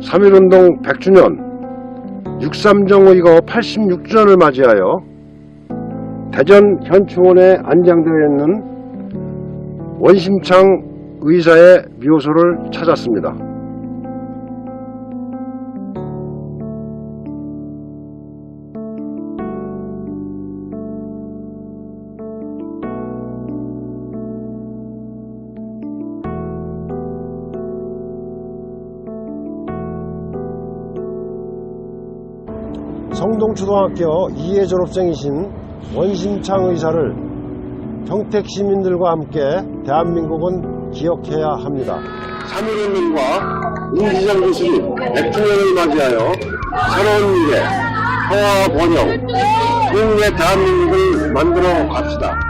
3.1운동 100주년 6.3정의거 86주년을 맞이하여 대전 현충원에 안장되어 있는 원심창 의사의 묘소를 찾았습니다. 성동초등학교 2회 졸업생이신 원심창 의사를 평택 시민들과 함께 대한민국은 기억해야 합니다. 3.1운동과 임지정 교수님 100주년을 맞이하여 새로운 미래, 평화와 번영, 국민의 대한민국을 만들어 갑시다.